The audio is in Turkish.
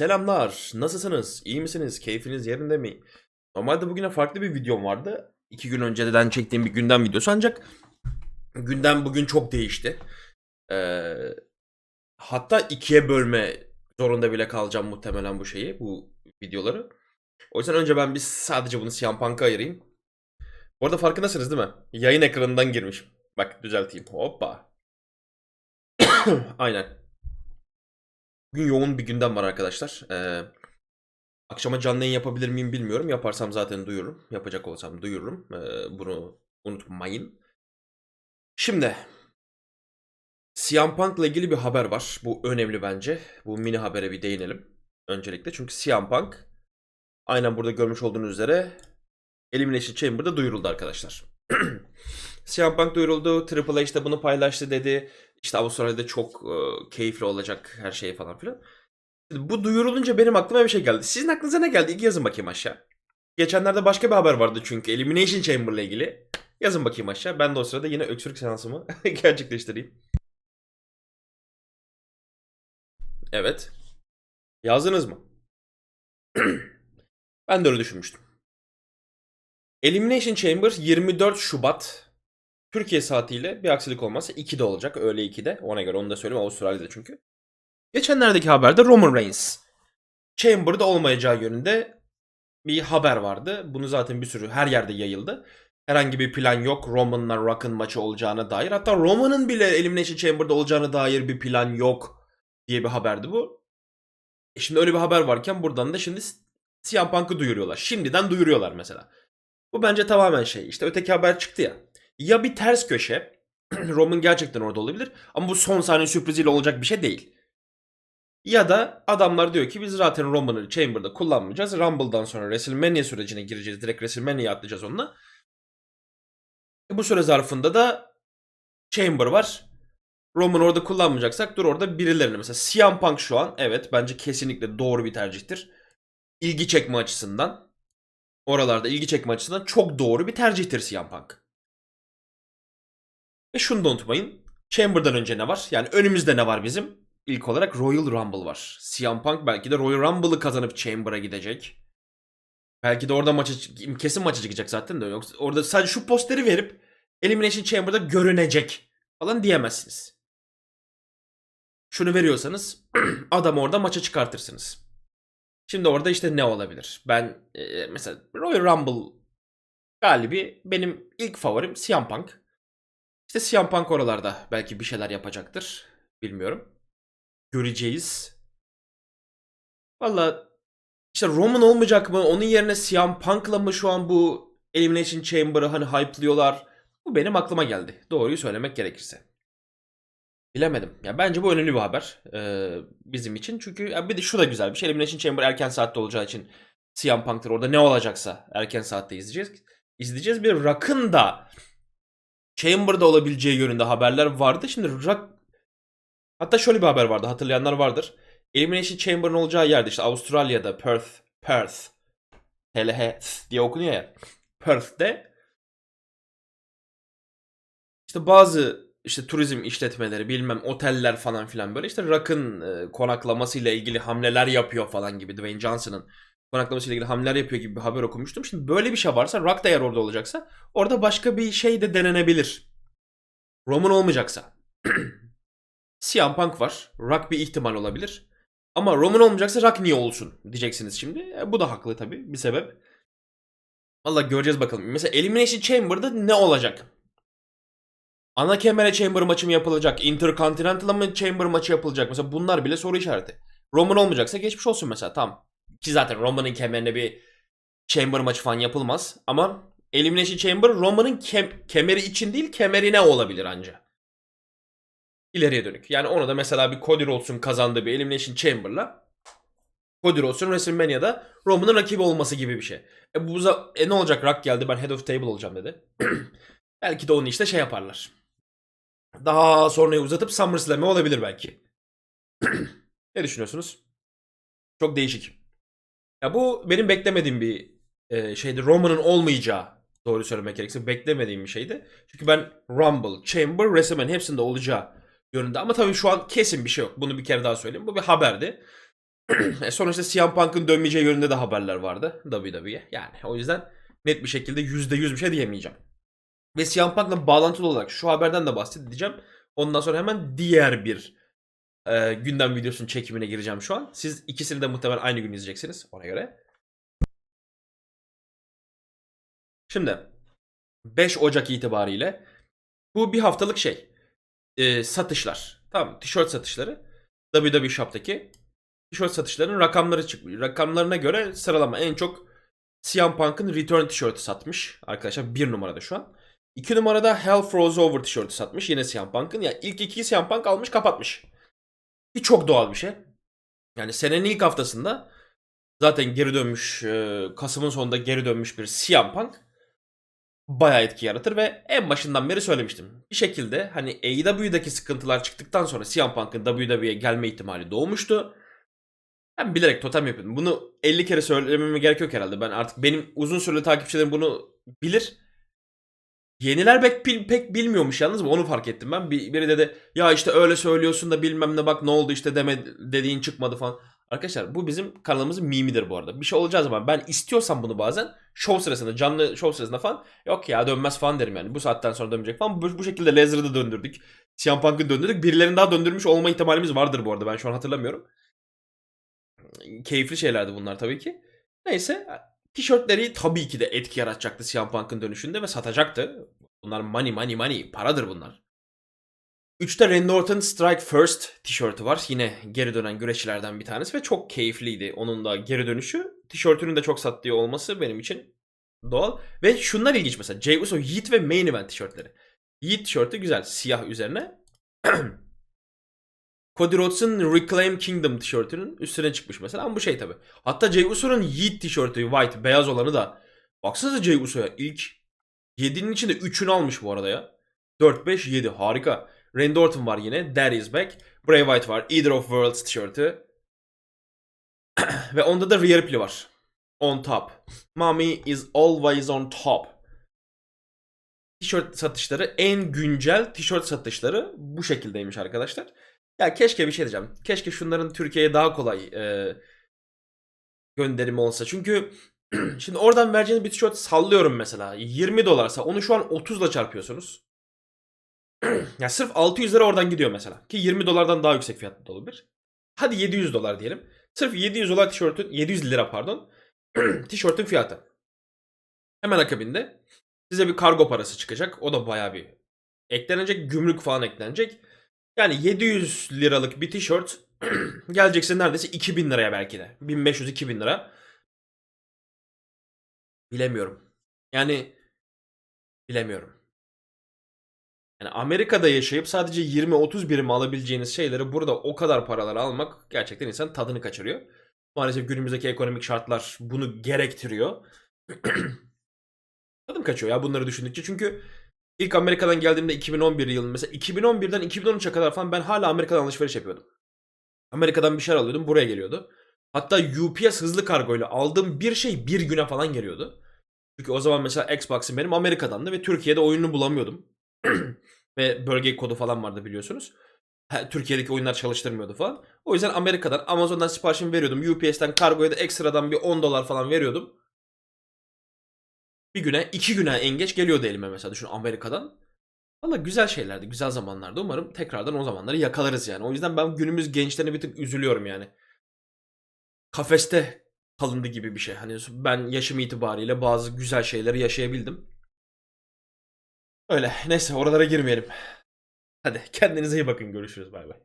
Selamlar. Nasılsınız? İyi misiniz? Keyfiniz yerinde mi? Normalde bugüne farklı bir videom vardı. İki gün önceden çektiğim bir gündem videosu ancak gündem bugün çok değişti. Ee, hatta ikiye bölme zorunda bile kalacağım muhtemelen bu şeyi, bu videoları. O yüzden önce ben bir sadece bunu CM Punk'a ayırayım. Bu arada farkındasınız değil mi? Yayın ekranından girmişim. Bak düzelteyim. Hoppa. Aynen. Bugün yoğun bir gündem var arkadaşlar. Ee, akşama canlı yayın yapabilir miyim bilmiyorum. Yaparsam zaten duyururum. Yapacak olsam duyururum. Ee, bunu unutmayın. Şimdi CM Punk'la ilgili bir haber var. Bu önemli bence. Bu mini habere bir değinelim. Öncelikle. Çünkü CM Punk aynen burada görmüş olduğunuz üzere Elimination Chamber'da duyuruldu arkadaşlar. CM Punk duyuruldu. Triple H de bunu paylaştı dedi. İşte Avustralya'da çok e, keyifli olacak her şey falan filan. Bu duyurulunca benim aklıma bir şey geldi. Sizin aklınıza ne geldi? İlk yazın bakayım aşağı. Geçenlerde başka bir haber vardı çünkü Elimination Chamber'la ilgili. Yazın bakayım aşağı. Ben de o sırada yine öksürük seansımı gerçekleştireyim. Evet. Yazdınız mı? ben de öyle düşünmüştüm. Elimination Chamber 24 Şubat Türkiye saatiyle bir aksilik olmazsa 2'de olacak. Öğle 2'de. Ona göre onu da söyleyeyim. Avustralya'da çünkü. Geçenlerdeki haberde Roman Reigns Chamber'da olmayacağı yönünde bir haber vardı. Bunu zaten bir sürü her yerde yayıldı. Herhangi bir plan yok. Roman'la Rock'ın maçı olacağına dair. Hatta Roman'ın bile Elimination Chamber'da olacağına dair bir plan yok diye bir haberdi bu. E Şimdi öyle bir haber varken buradan da şimdi CM Punk'ı duyuruyorlar. Şimdiden duyuruyorlar mesela. Bu bence tamamen şey. İşte öteki haber çıktı ya. Ya bir ters köşe. Roman gerçekten orada olabilir. Ama bu son saniye sürpriziyle olacak bir şey değil. Ya da adamlar diyor ki biz zaten Roman'ı Chamber'da kullanmayacağız. Rumble'dan sonra WrestleMania sürecine gireceğiz. Direkt WrestleMania'ya atlayacağız onunla. E bu süre zarfında da Chamber var. Roman orada kullanmayacaksak dur orada birilerini mesela CM Punk şu an evet bence kesinlikle doğru bir tercihtir. İlgi çekme açısından oralarda ilgi çekme açısından çok doğru bir tercihtir CM Punk. Ve şunu da unutmayın. Chamber'dan önce ne var? Yani önümüzde ne var bizim? İlk olarak Royal Rumble var. CM Punk belki de Royal Rumble'ı kazanıp Chamber'a gidecek. Belki de orada maçı kesin maçı çıkacak zaten de yoksa orada sadece şu posteri verip Elimination Chamber'da görünecek falan diyemezsiniz. Şunu veriyorsanız adam orada maça çıkartırsınız. Şimdi orada işte ne olabilir? Ben e, mesela Royal Rumble galibi benim ilk favorim CM Punk. İşte CM Punk oralarda belki bir şeyler yapacaktır. Bilmiyorum. Göreceğiz. Valla işte Roman olmayacak mı? Onun yerine CM Punk'la mı şu an bu Elimination Chamber'ı hani hype'lıyorlar? Bu benim aklıma geldi. Doğruyu söylemek gerekirse. Bilemedim. Ya bence bu önemli bir haber ee, bizim için. Çünkü ya bir de şu da güzel bir şey. Elimination Chamber erken saatte olacağı için CM Punk'tır. Orada ne olacaksa erken saatte izleyeceğiz. İzleyeceğiz. Bir Rock'ın da Chamber'da olabileceği yönünde haberler vardı. Şimdi Rock hatta şöyle bir haber vardı. Hatırlayanlar vardır. Elimination Chamber'ın olacağı yerde işte Avustralya'da Perth Perth TLH diye okunuyor ya. Perth'te işte bazı işte turizm işletmeleri bilmem oteller falan filan böyle işte Rock'ın e, konaklamasıyla ilgili hamleler yapıyor falan gibi Dwayne Johnson'ın konaklamasıyla ilgili hamleler yapıyor gibi bir haber okumuştum. Şimdi böyle bir şey varsa Rock da eğer orada olacaksa orada başka bir şey de denenebilir. Roman olmayacaksa. CM Punk var. Rock bir ihtimal olabilir. Ama Roman olmayacaksa Rock niye olsun diyeceksiniz şimdi. E, bu da haklı tabii bir sebep. Valla göreceğiz bakalım. Mesela Elimination Chamber'da ne olacak? Ana kemere Chamber maçı mı yapılacak? Intercontinental'a mı Chamber maçı yapılacak? Mesela bunlar bile soru işareti. Roman olmayacaksa geçmiş olsun mesela tamam. Ki zaten Roman'ın kemerine bir Chamber maçı falan yapılmaz. Ama Elimination Chamber Roman'ın kem- kemeri için değil kemerine olabilir anca. İleriye dönük. Yani onu da mesela bir Cody Rhodes'un kazandığı bir Elimination Chamber'la Cody Rhodes'un WrestleMania'da Roman'ın rakibi olması gibi bir şey. E bu e ne olacak Rock geldi ben head of table olacağım dedi. belki de onu işte şey yaparlar. Daha sonraya uzatıp SummerSlam'e olabilir belki. ne düşünüyorsunuz? Çok değişik. Ya bu benim beklemediğim bir e, şeydi. Roman'ın olmayacağı doğru söylemek gerekirse beklemediğim bir şeydi. Çünkü ben Rumble, Chamber, WrestleMania hepsinde olacağı yönünde. Ama tabii şu an kesin bir şey yok. Bunu bir kere daha söyleyeyim. Bu bir haberdi. e sonuçta CM Punk'ın dönmeyeceği yönünde de haberler vardı WWE'ye. Yani o yüzden net bir şekilde %100 bir şey diyemeyeceğim. Ve CM Punk'la bağlantılı olarak şu haberden de bahsedeceğim. Ondan sonra hemen diğer bir e, gündem videosunun çekimine gireceğim şu an. Siz ikisini de muhtemelen aynı gün izleyeceksiniz ona göre. Şimdi 5 Ocak itibariyle bu bir haftalık şey. E, satışlar. Tamam tişört satışları. WWE Shop'taki tişört satışlarının rakamları çıkmış. Rakamlarına göre sıralama en çok CM Punk'ın Return tişörtü satmış. Arkadaşlar bir numarada şu an. 2 numarada Hell Froze Over tişörtü satmış. Yine CM Punk'ın. Ya ilk iki CM Punk almış kapatmış. Ki çok doğal bir şey. Yani senenin ilk haftasında zaten geri dönmüş e, Kasım'ın sonunda geri dönmüş bir CM Punk bayağı etki yaratır ve en başından beri söylemiştim. Bir şekilde hani AEW'daki sıkıntılar çıktıktan sonra CM Punk'ın WWE'ye gelme ihtimali doğmuştu. Ben bilerek totem yapıyordum. Bunu 50 kere söylememe gerek yok herhalde. Ben artık benim uzun süreli takipçilerim bunu bilir. Yeniler pek, pek, bilmiyormuş yalnız mı? Onu fark ettim ben. Bir, biri dedi ya işte öyle söylüyorsun da bilmem ne bak ne oldu işte deme dediğin çıkmadı falan. Arkadaşlar bu bizim kanalımızın mimidir bu arada. Bir şey olacağı zaman ben istiyorsam bunu bazen show sırasında canlı show sırasında falan yok ya dönmez falan derim yani. Bu saatten sonra dönmeyecek falan. Bu, bu şekilde Lesnar'ı da döndürdük. CM Punk'ı döndürdük. Birilerini daha döndürmüş olma ihtimalimiz vardır bu arada. Ben şu an hatırlamıyorum. Keyifli şeylerdi bunlar tabii ki. Neyse tişörtleri tabii ki de etki yaratacaktı CM Punk'ın dönüşünde ve satacaktı. Bunlar money money money. Paradır bunlar. 3'te Randy Orton Strike First tişörtü var. Yine geri dönen güreşçilerden bir tanesi ve çok keyifliydi onun da geri dönüşü. Tişörtünün de çok sattığı olması benim için doğal. Ve şunlar ilginç mesela. Jey Uso Heat ve Main Event tişörtleri. Heat tişörtü güzel. Siyah üzerine. Cody Rhodes'un Reclaim Kingdom tişörtünün üstüne çıkmış mesela. Ama bu şey tabi. Hatta Jey Uso'nun Heat tişörtü white beyaz olanı da. Baksanıza Jey Uso'ya ilk 7'nin içinde 3'ünü almış bu arada ya. 4, 5, 7 harika. Randy Orton var yine. That is back. Bray Wyatt var. Either of Worlds tişörtü. Ve onda da Rhea Ripley var. On top. Mommy is always on top. Tişört satışları en güncel tişört satışları bu şekildeymiş arkadaşlar. Ya keşke bir şey diyeceğim. Keşke şunların Türkiye'ye daha kolay e, gönderimi olsa. Çünkü şimdi oradan vereceğiniz bir tişört sallıyorum mesela. 20 dolarsa onu şu an 30 ile çarpıyorsunuz. ya sırf 600 lira oradan gidiyor mesela. Ki 20 dolardan daha yüksek fiyatlı da olabilir. Hadi 700 dolar diyelim. Sırf 700 dolar tişörtün 700 lira pardon. tişörtün fiyatı. Hemen akabinde size bir kargo parası çıkacak. O da bayağı bir eklenecek. Gümrük falan eklenecek. Yani 700 liralık bir tişört gelecekse neredeyse 2000 liraya belki de. 1500-2000 lira. Bilemiyorum. Yani bilemiyorum. Yani Amerika'da yaşayıp sadece 20-30 birim alabileceğiniz şeyleri burada o kadar paralar almak gerçekten insan tadını kaçırıyor. Maalesef günümüzdeki ekonomik şartlar bunu gerektiriyor. Tadım kaçıyor ya bunları düşündükçe. Çünkü ilk Amerika'dan geldiğimde 2011 yılında mesela 2011'den 2013'e kadar falan ben hala Amerika'dan alışveriş yapıyordum. Amerika'dan bir şeyler alıyordum buraya geliyordu. Hatta UPS hızlı kargoyla aldığım bir şey bir güne falan geliyordu. Çünkü o zaman mesela Xbox'ım benim Amerika'dandı ve Türkiye'de oyununu bulamıyordum. ve bölge kodu falan vardı biliyorsunuz. Türkiye'deki oyunlar çalıştırmıyordu falan. O yüzden Amerika'dan Amazon'dan siparişimi veriyordum. UPS'ten kargoya da ekstradan bir 10 dolar falan veriyordum. Bir güne, iki güne en geç geliyordu elime mesela düşün Amerika'dan. Valla güzel şeylerdi, güzel zamanlardı. Umarım tekrardan o zamanları yakalarız yani. O yüzden ben günümüz gençlerine bir tık üzülüyorum yani. Kafeste kalındı gibi bir şey. Hani ben yaşım itibariyle bazı güzel şeyleri yaşayabildim. Öyle. Neyse oralara girmeyelim. Hadi kendinize iyi bakın. Görüşürüz. Bay bay.